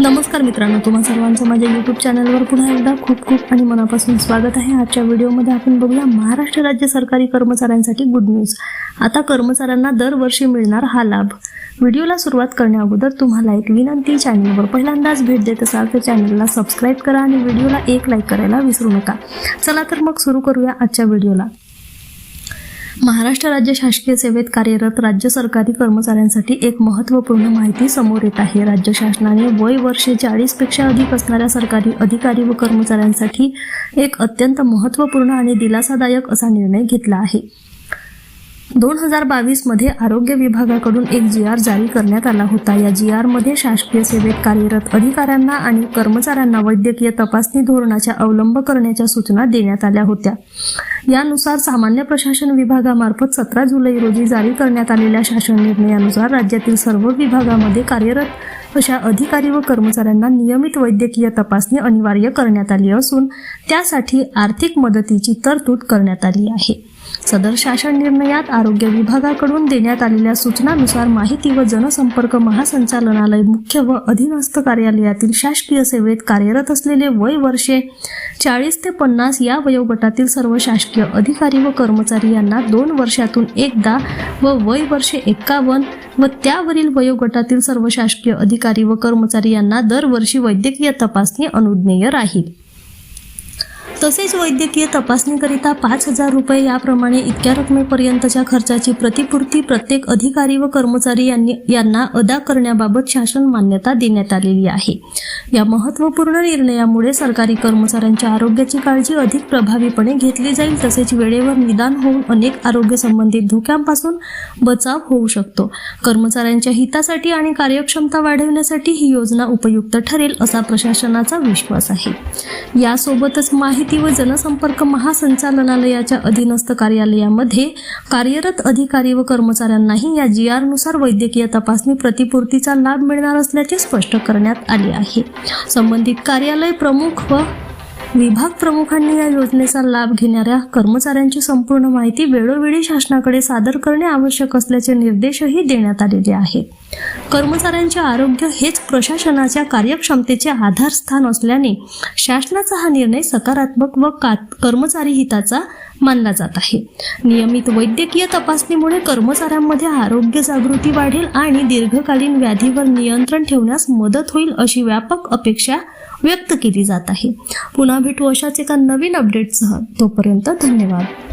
नमस्कार मित्रांनो तुम्हा सर्वांचं माझ्या यूट्यूब चॅनलवर पुन्हा एकदा खूप खूप आणि मनापासून स्वागत आहे. आजच्या व्हिडिओमध्ये आपण बघूया महाराष्ट्र राज्य सरकारी कर्मचाऱ्यांसाठी गुड न्यूज आता कर्मचाऱ्यांना दरवर्षी मिळणार हा लाभ. व्हिडिओला सुरुवात करण्याअगोदर तुम्हाला एक विनंती चॅनलवर पहिल्यांदाच भेट देत असाल तर चॅनलला सबस्क्राईब करा आणि व्हिडिओला एक लाईक करायला विसरू नका. चला तर मग सुरू करूया आजच्या व्हिडिओला. महाराष्ट्र राज्य शासकीय सेवेत कार्यरत राज्य सरकारी कर्मचाऱ्यांसाठी एक महत्त्वपूर्ण माहिती समोर येत आहे. राज्य शासनाने वय वर्षे चाळीसपेक्षा अधिक असणाऱ्या सरकारी अधिकारी व कर्मचाऱ्यांसाठी एक अत्यंत महत्त्वपूर्ण आणि दिलासादायक असा निर्णय घेतला आहे. दोन हजार बावीसमध्ये आरोग्य विभागाकडून एक जी आर जारी करण्यात आला होता. या जी आरमध्ये शासकीय सेवेत कार्यरत अधिकाऱ्यांना आणि कर्मचाऱ्यांना वैद्यकीय तपासणी धोरणाचा अवलंब करण्याच्या सूचना देण्यात आल्या होत्या. यानुसार सामान्य प्रशासन विभागामार्फत सतरा जुलै रोजी जारी करण्यात आलेल्या शासन निर्णयानुसार राज्यातील सर्व विभागामध्ये कार्यरत अशा अधिकारी व कर्मचाऱ्यांना नियमित वैद्यकीय तपासणी अनिवार्य करण्यात आली असून त्यासाठी आर्थिक मदतीची तरतूद करण्यात आली आहे. सदर शासन निर्णयात आरोग्य विभागाकडून देण्यात आलेल्या सूचनानुसार माहिती व जनसंपर्क महासंचालनालय मुख्य व अधीनस्थ कार्यालयातील शासकीय सेवेत कार्यरत असलेले वय वर्षे चाळीस ते पन्नास या वयोगटातील सर्व शासकीय अधिकारी व कर्मचारी यांना दोन वर्षातून एकदा व वय वर्षे एक्कावन्न व त्यावरील वयोगटातील सर्व शासकीय अधिकारी व कर्मचारी यांना दरवर्षी वैद्यकीय तपासणी अनुज्ञेय राहील. तसेच वैद्यकीय तपासणीकरिता पाच हजार रुपये याप्रमाणे इतक्या रकमेपर्यंतच्या खर्चाची प्रतिपूर्ती प्रत्येक अधिकारी व कर्मचारी यांनी यांना अदा करण्याबाबत शासन मान्यता देण्यात आलेली आहे. या महत्त्वपूर्ण निर्णयामुळे सरकारी कर्मचाऱ्यांच्या आरोग्याची काळजी अधिक प्रभावीपणे घेतली जाईल तसेच वेळेवर निदान होऊन अनेक आरोग्य संबंधित धोक्यांपासून बचाव होऊ शकतो. कर्मचाऱ्यांच्या हितासाठी आणि कार्यक्षमता वाढवण्यासाठी ही योजना उपयुक्त ठरेल असा प्रशासनाचा विश्वास आहे. यासोबतच माहिती व जनसंपर्क महासंचालनालयाच्या अधीनस्थ कार्यालयामध्ये कार्यरत अधिकारी व कर्मचाऱ्यांनाही या जी आरनुसार वैद्यकीय तपासणी प्रतिपूर्तीचा लाभ मिळणार असल्याचे स्पष्ट करण्यात आले आहे. संबंधित कार्यालय प्रमुख व विभाग प्रमुखांनी या योजनेचा लाभ घेणाऱ्या कर्मचाऱ्यांची संपूर्ण माहिती वेळोवेळी शासनाकडे सादर करणे आवश्यक असल्याचे निर्देशही देण्यात आलेले आहेत. कर्मचाऱ्यांचे आरोग्य हेच प्रशासनाच्या कार्यक्षमतेचे आधारस्थान असल्याने शासनाचा हा निर्णय सकारात्मक व कर्मचारी हिताचा मानला जात आहे. नियमित वैद्यकीय तपासणीमुळे कर्मचाऱ्यांमध्ये आरोग्य जागृती वाढेल आणि दीर्घकालीन व्याधीवर नियंत्रण ठेवण्यास मदत होईल अशी व्यापक अपेक्षा व्यक्त केली जात आहे. पुन्हा पुन्हा भेटू अशाच एका नवीन अपडेटसह तोपर्यंत धन्यवाद.